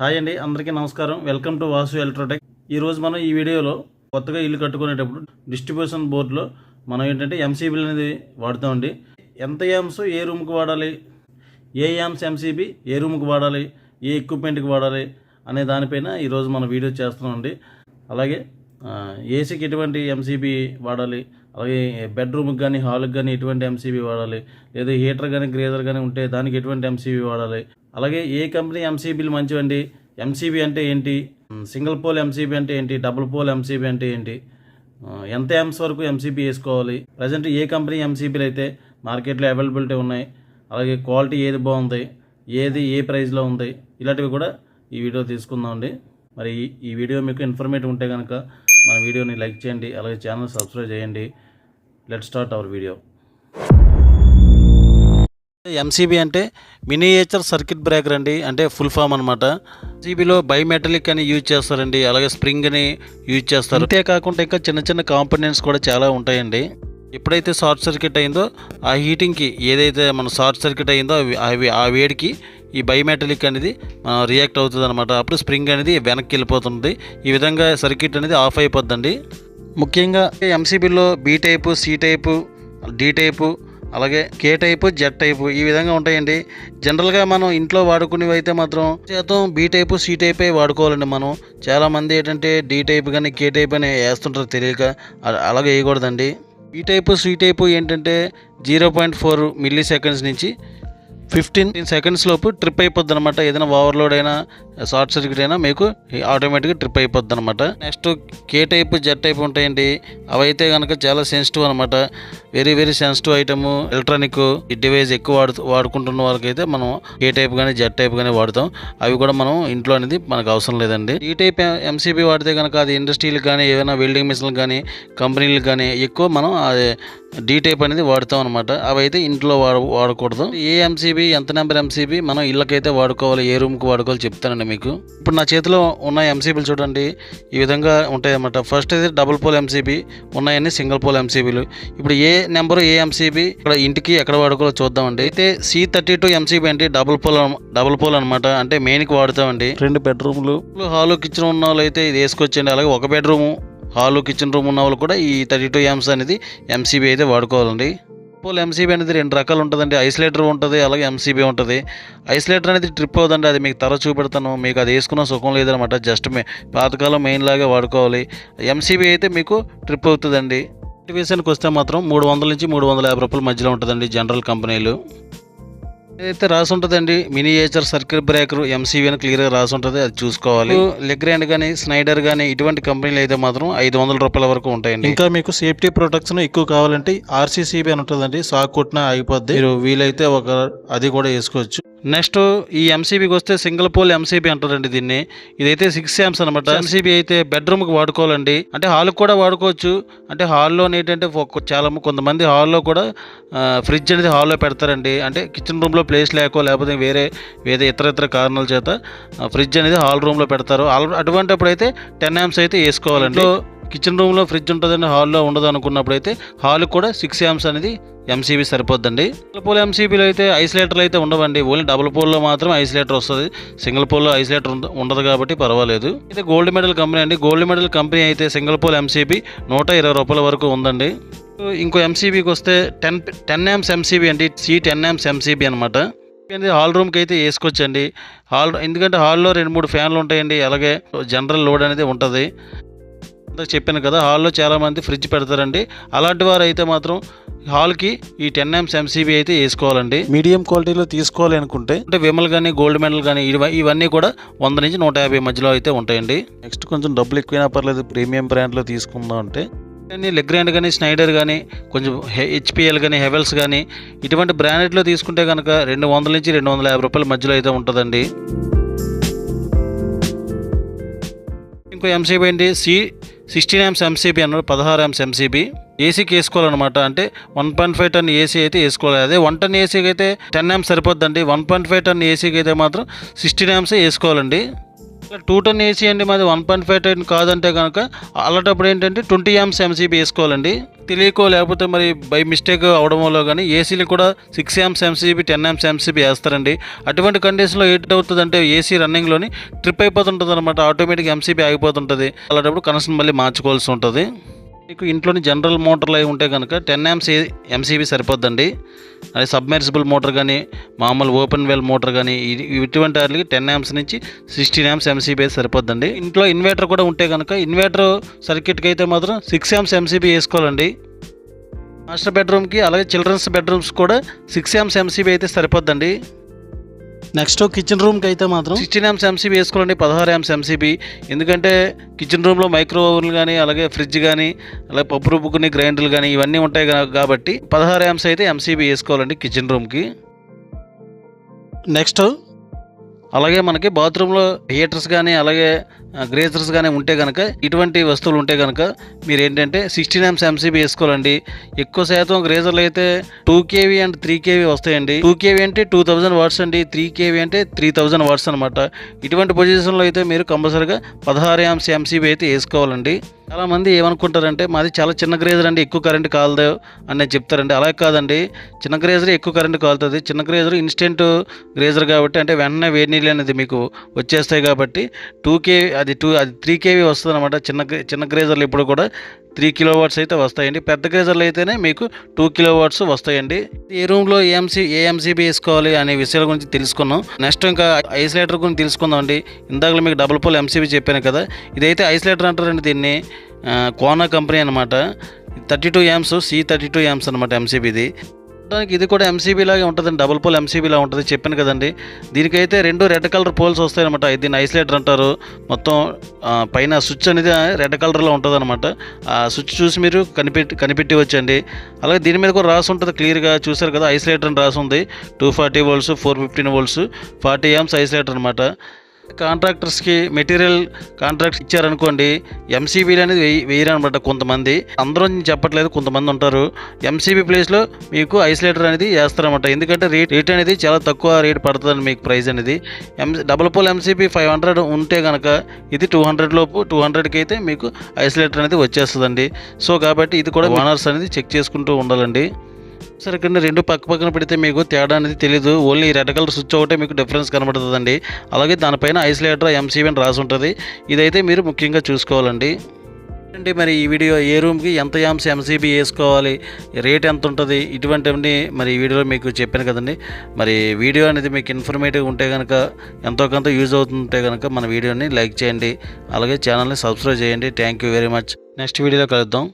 Hi అండి అందరికీ నమస్కారం. Welcome to Vasu Electrotech. ఈరోజు మనం ఈ వీడియోలో కొత్తగా ఇల్లు కట్టుకునేటప్పుడు డిస్ట్రిబ్యూషన్ బోర్డులో మనం ఏంటంటే ఎంసీబీలు అనేది వాడుతామండి ఎంత యామ్స్ ఏ రూమ్కి వాడాలి? ఏ యామ్స్ ఎంసీబీ ఏ రూమ్కి వాడాలి? ఏ ఎక్విప్మెంట్కి వాడాలి? అనే దానిపైన ఈరోజు మనం వీడియో చేస్తున్నామండి అలాగే ఏసీకి ఎటువంటి ఎంసీబీ వాడాలి? అలాగే బెడ్రూమ్కి కానీ హాల్కి కానీ ఎటువంటి ఎంసీబీ వాడాలి? లేదా హీటర్ కానీ గ్రేజర్ కానీ ఉంటే దానికి ఎటువంటి ఎంసీబీ వాడాలి? అలాగే ఏ కంపెనీ ఎంసీబీలు మంచివండి? ఎంసీబీ అంటే ఏంటి? సింగిల్ పోల్ ఎంసీబీ అంటే ఏంటి? డబుల్ పోల్ ఎంసీబీ అంటే ఏంటి? ఎంత ఎంస్ వరకు ఎంసీబీ వేసుకోవాలి? ప్రజెంట్ ఏ కంపెనీ ఎంసీబీలు అయితే మార్కెట్లో అవైలబిలిటీ ఉన్నాయి? అలాగే క్వాలిటీ ఏది బాగుంది? ఏది ఏ ప్రైస్లో ఉంది? ఇలాంటివి కూడా ఈ వీడియో తీసుకుందామండి. మరి ఈ- ఈ వీడియో మీకు ఇన్ఫర్మేటివ్ ఉంటే కనుక మన వీడియోని లైక్ చేయండి. అలాగే ఛానల్ సబ్స్క్రైబ్ చేయండి. Let start our video MCB అంటే మినియేచర్ సర్క్యూట్ బ్రేకర్ అండి. అంటే ఫుల్ ఫామ్ అనమాట ఎంసీబీలో బైమెటలిక్ అని యూజ్ చేస్తారండి. అలాగే స్ప్రింగ్ అని యూజ్ చేస్తారు. అంతేకాకుండా ఇంకా చిన్న చిన్న కాంపోనెంట్స్ కూడా చాలా ఉంటాయండి. ఎప్పుడైతే షార్ట్ సర్క్యూట్ అయిందో ఆ హీటింగ్కి ఏదైతే మన షార్ట్ సర్క్యూట్ అయిందో అవి అవి ఆ వేడికి ఈ బయోమెటలిక్ అనేది రియాక్ట్ అవుతుంది అనమాట అప్పుడు స్ప్రింగ్ అనేది వెనక్కి వెళ్ళిపోతుంది. ఈ విధంగా సర్క్యూట్ అనేది ఆఫ్ అయిపోద్దండి. ముఖ్యంగా ఎంసీబీలో B type C type D type అలాగే కే టైపు జెడ్ టైపు ఈ విధంగా ఉంటాయండి. జనరల్గా మనం ఇంట్లో వాడుకునేవి అయితే మాత్రం శాతం బీ టైపు సి టైపే వాడుకోవాలండి మనం. చాలామంది ఏంటంటే డి టైప్ కానీ కే టైప్ అని వేస్తుంటారు తెలియక. అలాగే వేయకూడదండి. బీ టైపు సి టైపు ఏంటంటే zero point four milliseconds నుంచి ఫిఫ్టీన్ సెకండ్స్ లోపు ట్రిప్ అయిపోద్ది అనమాట ఏదైనా ఓవర్లోడ్ అయినా షార్ట్ సర్క్యూట్ అయినా మీకు ఆటోమేటిక్గా ట్రిప్ అయిపోద్ది అనమాట next K type Z type ఉంటాయండి. అవి అయితే కనుక చాలా సెన్సిటివ్ అనమాట very very sensitive item electronic device ఎక్కువ వాడు వాడుకుంటున్న వాళ్ళకైతే మనం ఏ టైప్ కానీ జెడ్ టైప్ కానీ వాడతాం. అవి కూడా మనం ఇంట్లో అనేది మనకు అవసరం లేదండి. ఈ టైప్ ఎంసీబీ వాడితే కనుక అది ఇండస్ట్రీలకు కానీ ఏదైనా వెల్డింగ్ మిషన్లు కానీ కంపెనీలకు కానీ ఎక్కువ మనం డీ టైప్ అనేది వాడుతాం అనమాట అవి అయితే ఇంట్లో వాడ వాడకూడదు. ఏ ఎంసీబీ ఎంత నెంబర్ ఎంసీబీ మనం ఇళ్ళకైతే వాడుకోవాలి ఏ రూమ్కి వాడుకోవాలి చెప్తానండి మీకు. ఇప్పుడు నా చేతిలో ఉన్న ఎంసీబీలు చూడండి ఈ విధంగా ఉంటాయి అన్నమాట ఫస్ట్ అయితే డబుల్ పోల్ ఎంసీబీ ఉన్నాయని సింగిల్ పోల్ ఎంసీబీలు ఇప్పుడు ఏ నెంబర్ ఏ ఎంసీబీ ఇక్కడ ఇంటికి ఎక్కడ వాడుకోవాలో చూద్దామండి. అయితే సి థర్టీ టూ ఎంసీబీ అంటే డబుల్ పోల్ డబుల్ పోల్ అనమాట అంటే మెయిన్కి వాడుతామండి. రెండు బెడ్రూమ్లు హాల్ కిచెన్ ఉన్న వాళ్ళు అయితే ఇది వేసుకొచ్చండి అలాగే ఒక బెడ్రూము హాలు కిచెన్ రూమ్ ఉన్న వాళ్ళు కూడా ఈ థర్టీ టూ ఎంస్ అనేది ఎంసీబీ అయితే వాడుకోవాలండి. పోల్ ఎంసీబీ అనేది రెండు రకాలు ఉంటుందండి. ఐసోలేటర్ ఉంటుంది అలాగే ఎంసీబీ ఉంటుంది. ఐసోలేటర్ అనేది ట్రిప్ అవుతుందండి అది మీకు తర చూపెడతాను. మీకు అది వేసుకున్న సుఖం లేదనమాట. జస్ట్ మే పాతకాలం మెయిన్ లాగా వాడుకోవాలి. ఎంసీబీ అయితే మీకు ట్రిప్ అవుతుందండి. విషయానికి వస్తే మాత్రం మూడు వందల నుంచి మూడు వందల యాభై రూపాయల మధ్యలో ఉంటుందండి జనరల్ కంపెనీలు ఏదైతే రాసి ఉంటుందండి మినియేచర్ సర్క్యూట్ బ్రేకర్ ఎంసీవీ అని క్లియర్గా రాసి ఉంటుంది అది చూసుకోవాలి. లెగ్రాండ్ కానీ స్నైడర్ కానీ ఇటువంటి కంపెనీలు అయితే మాత్రం ఐదు వందల రూపాయల వరకు ఉంటాయండి. ఇంకా మీకు సేఫ్టీ ప్రొటెక్షన్ ఎక్కువ కావాలంటే ఆర్సీసీబీ అని ఉంటుందండి సాక్ కొట్టినా అయిపోద్ది మీరు వీలైతే ఒక అది కూడా వేసుకోవచ్చు. నెక్స్ట్ ఈ ఎంసీబీకి వస్తే సింగిల్ పోల్ ఎంసీబీ అంటారండి దీన్ని. ఇదైతే సిక్స్ యామ్స్ అనమాట ఎంసీబీ అయితే బెడ్రూమ్కి వాడుకోవాలండి. అంటే హాల్కి కూడా వాడుకోవచ్చు. అంటే హాల్లో ఏంటంటే చాలా కొంతమంది హాల్లో కూడా ఫ్రిడ్జ్ అనేది హాల్లో పెడతారండి. అంటే కిచెన్ రూమ్లో ప్లేస్ లేకో లేకపోతే వేరే వేరే ఇతర ఇతర కారణాల చేత ఫ్రిడ్జ్ అనేది హాల్ రూమ్లో పెడతారు. అటువంటిప్పుడు అయితే టెన్ యామ్స్ అయితే వేసుకోవాలండి. కిచెన్ రూమ్లో ఫ్రిడ్జ్ ఉంటుందని హాల్లో ఉండదు అనుకున్నప్పుడు అయితే హాల్కి కూడా సిక్స్ యామ్స్ అనేది ఎంసీబీ సరిపోద్దండి. సింగిల్ పోల్ ఎంసీబీలో అయితే ఐసోలేటర్లు అయితే ఉండవండి. ఓన్లీ డబుల్ పోల్లో మాత్రం ఐసోలేటర్ వస్తుంది. సింగిల్ పోల్లో ఐసోలేటర్ ఉండదు కాబట్టి పర్వాలేదు. అయితే గోల్డ్ మెడల్ కంపెనీ అండి. గోల్డ్ మెడల్ కంపెనీ అయితే సింగిల్ పోల్ ఎంసీబీ నూట ఇరవై రూపాయల వరకు ఉందండి. ఇంకో ఎంసీబీకి వస్తే టెన్ టెన్ ఎంస్ ఎంసీబీ అండి. సి టెన్ ఎంస్ ఎంసీబీ అనమాట అనేది హాల్ రూమ్కి అయితే వేసుకోవచ్చండి. హాల్ ఎందుకంటే హాల్లో రెండు మూడు ఫ్యాన్లు ఉంటాయండి. అలాగే జనరల్ లోడ్ అనేది ఉంటుంది. ఇందాక చెప్పాను కదా హాల్లో చాలామంది ఫ్రిడ్జ్ పెడతారండి. అలాంటి వారు అయితే మాత్రం హాల్కి ఈ టెన్ ఎంస్ ఎంసీబీ అయితే వేసుకోవాలండి. మీడియం క్వాలిటీలో తీసుకోవాలి అనుకుంటే అంటే విమల్ కానీ గోల్డ్ మెడల్ కానీ ఇవ- ఇవన్నీ కూడా వంద నుంచి నూట యాభై మధ్యలో అయితే ఉంటాయండి. నెక్స్ట్ కొంచెం డబ్బులు ఎక్కువైనా పర్లేదు ప్రీమియం బ్రాండ్లో తీసుకుందాం అంటే. కానీ లెగ్రాండ్ కానీ స్నైడర్ కానీ కొంచెం హెచ్పిఎల్ కానీ హెవెల్స్ కానీ ఇటువంటి బ్రాండెడ్లో తీసుకుంటే కనుక రెండు వందల నుంచి రెండు వందల యాభై రూపాయల మధ్యలో అయితే ఉంటుందండి. ఇంకో ఎంసీబీ ఏంటి సి సిక్స్టీన్ ఎంస్ ఎంసీబీ అన్నారు పదహారు ఎంస్ ఎంసీబీ ఏసీకి వేసుకోవాలన్నమాట అంటే one point five ton AC అయితే వేసుకోవాలి. అదే వన్ టన్ ఏసీకి అయితే టెన్ ఎంస్ సరిపోద్దండి. వన్ పాయింట్ ఫైవ్ టన్ ఏసీకి అయితే మాత్రం సిక్స్టీన్ ఎంస్ వేసుకోవాలండి. టూ టన్ ఏసీ అండి మాది వన్ పాయింట్ ఫైవ్ టన్ కాదంటే కనుక అలాంటప్పుడు ఏంటంటే ట్వంటీ యామ్స్ ఎంసీబీ వేసుకోవాలండి. తెలియకో లేకపోతే మరి బై మిస్టేక్ అవడం వల్ల కానీ ఏసీలు కూడా six amps MCB ten amps MCB వేస్తారండి. అటువంటి కండిషన్లో ఏంటి అవుతుందంటే ఏసీ రన్నింగ్లోని ట్రిప్ అయిపోతుంటుంది అనమాట ఆటోమేటిక్ ఎంసీబీ ఆగిపోతుంటుంది. అలాంటప్పుడు కనెక్షన్ మళ్ళీ మార్చుకోవాల్సి ఉంటుంది. మీకు ఇంట్లోని జనరల్ మోటార్లు అవి ఉంటే కనుక టెన్ ఎంస్ ఎంసీబీ సరిపోద్దండి. అది సబ్మెర్సిబుల్ మోటార్ కానీ మామూలు ఓపెన్ వెల్ మోటార్ కానీ ఇటువంటి వాటికి టెన్ ఎంస్ నుంచి సిక్స్టీన్ యామ్స్ ఎంసీబీ అయితే సరిపోద్దండి. ఇంట్లో ఇన్వర్టర్ కూడా ఉంటే కనుక ఇన్వర్టర్ సర్క్యూట్కి అయితే మాత్రం సిక్స్ ఎంస్ ఎంసీబీ వేసుకోవాలండి. మాస్టర్ బెడ్రూమ్కి అలాగే చిల్డ్రన్స్ బెడ్రూమ్స్ కూడా సిక్స్ ఎంస్ ఎంసీబీ అయితే సరిపోద్దండి. నెక్స్ట్ కిచెన్ రూమ్కి అయితే మాత్రం సిక్స్టీన్ యామ్స్ ఎంసీబీ వేసుకోవాలండి పదహారు యామ్స్ ఎంసీబీ ఎందుకంటే కిచెన్ రూమ్లో మైక్రో ఓవెన్లు కానీ అలాగే ఫ్రిడ్జ్ కానీ అలాగే పప్పు రుబ్బుకుని గ్రైండర్లు కానీ ఇవన్నీ ఉంటాయి కాబట్టి పదహారు యామ్స్ అయితే ఎంసీబీ వేసుకోవాలండి కిచెన్ రూమ్కి. నెక్స్ట్ అలాగే మనకి బాత్రూంలో హీటర్స్ కానీ అలాగే గ్రేజర్స్ కానీ ఉంటే కనుక ఇటువంటి వస్తువులు ఉంటే కనుక మీరు ఏంటంటే సిక్స్టీన్ ఎంస్ ఎంసీబీ వేసుకోవాలండి. ఎక్కువ శాతం గ్రేజర్లు అయితే two KV and three KV వస్తాయండి. టూ కేవీ అంటే టూ థౌజండ్ వాట్స్ అండి. త్రీ కేవీ అంటే త్రీ థౌజండ్ వాట్స్ అనమాట ఇటువంటి పొజిషన్లో అయితే మీరు కంపల్సరీగా పదహారు ఎంస్ ఎంసీబీ అయితే వేసుకోవాలండి. చాలా మంది ఏమనుకుంటారంటే మాది చాలా చిన్న గ్రేజర్ అండి ఎక్కువ కరెంట్ కాలదు అని చెప్తారండి. అలా కాదండి. చిన్న గ్రేజర్ ఎక్కువ కరెంట్ కాలుతుంది. చిన్న గ్రేజర్ ఇన్స్టెంట్ గ్రేజర్ కాబట్టి అంటే వెంటనే వేడి నీళ్ళు అనేది మీకు వచ్చేస్తాయి కాబట్టి టూ కేవీ అది టూ అది త్రీ కేవీ వస్తుంది అనమాట చిన్న చిన్న గ్రేజర్లు ఇప్పుడు కూడా త్రీ కిలో వాట్స్ అయితే వస్తాయండి. పెద్ద గేజర్లు అయితేనే మీకు టూ కిలో వాట్స్ వస్తాయండి. ఏ రూమ్లో ఏఎంసీ ఏఎంసీబీ వేసుకోవాలి అనే విషయాల గురించి తెలుసుకున్నాం. నెక్స్ట్ ఇంకా ఐసోలేటర్ గురించి తెలుసుకుందాం అండి. ఇందాక మీకు డబుల్ పోల్ ఎంసీబీ చెప్పాను కదా. ఇదైతే ఐసోలేటర్ అంటారండి దీన్ని. కోనా కంపెనీ అనమాట thirty two amps C thirty two amps అనమాట ఎంసీబీది చూడడానికి ఇది కూడా ఎంసీబీ లాగే ఉంటుందండి. డబుల్ పోల్ ఎంసీబీలా ఉంటుంది. చెప్పాను కదండి. దీనికైతే రెండు రెడ్ కలర్ పోల్స్ వస్తాయన్నమాట. దీన్ని ఐసోలేటర్ అంటారు. మొత్తం పైన స్విచ్ అనేది రెడ్ కలర్లో ఉంటుంది అనమాట ఆ స్విచ్ చూసి మీరు కనిపెట్టి కనిపెట్టి వచ్చండి అలాగే దీని మీద కూడా రాసి ఉంటుంది క్లియర్గా చూసారు కదా ఐసోలేటర్ అని రాసి ఉంది. Two forty volts four fifteen volts forty amps isolator అనమాట కాంట్రాక్టర్స్కి మెటీరియల్ కాంట్రాక్ట్స్ ఇచ్చారనుకోండి ఎంసీబీలు అనేది వెయ్యి వేయరు అనమాట కొంతమంది. అందరూ చెప్పట్లేదు కొంతమంది ఉంటారు. ఎంసీబీ ప్లేస్లో మీకు ఐసోలేటర్ అనేది వేస్తారనమాట. ఎందుకంటే రేట్ రేట్ అనేది చాలా తక్కువ రేట్ పడుతుంది మీకు ప్రైస్ అనేది. M double pole MCB five hundred ఉంటే కనుక ఇది టూ హండ్రెడ్ లోపు టూ హండ్రెడ్కి అయితే మీకు ఐసోలేటర్ అనేది వచ్చేస్తుందండి. సో కాబట్టి ఇది కూడా ఓనర్స్ అనేది చెక్ చేసుకుంటూ ఉండాలండి. సరే ఇక్కడ రెండు పక్క పక్కన పెడితే మీకు తేడా అనేది తెలియదు ఓన్లీ రెడ్ కలర్ స్విచ్ ఒకటే మీకు డిఫరెన్స్ కనబడుతుందండి. అలాగే దానిపైన ఐసోలేటర్ ఎంసీబీ అని రాసి ఉంటుంది. ఇదైతే మీరు ముఖ్యంగా చూసుకోవాలండి. అంటే మరి ఈ వీడియో? ఏ రూమ్కి ఎంత యామ్స్ ఎంసీబీ వేసుకోవాలి? రేట్ ఎంత ఉంటుంది? ఇటువంటివన్నీ మరి ఈ వీడియోలో మీకు చెప్పాను కదండి. మరి వీడియో అనేది మీకు ఇన్ఫర్మేటివ్ ఉంటే కనుక ఎంతో కొంత యూజ్ అవుతుంటే కనుక మన వీడియోని లైక్ చేయండి. అలాగే ఛానల్ని సబ్స్క్రైబ్ చేయండి. Thank you very much next వీడియోలో కలుద్దాం.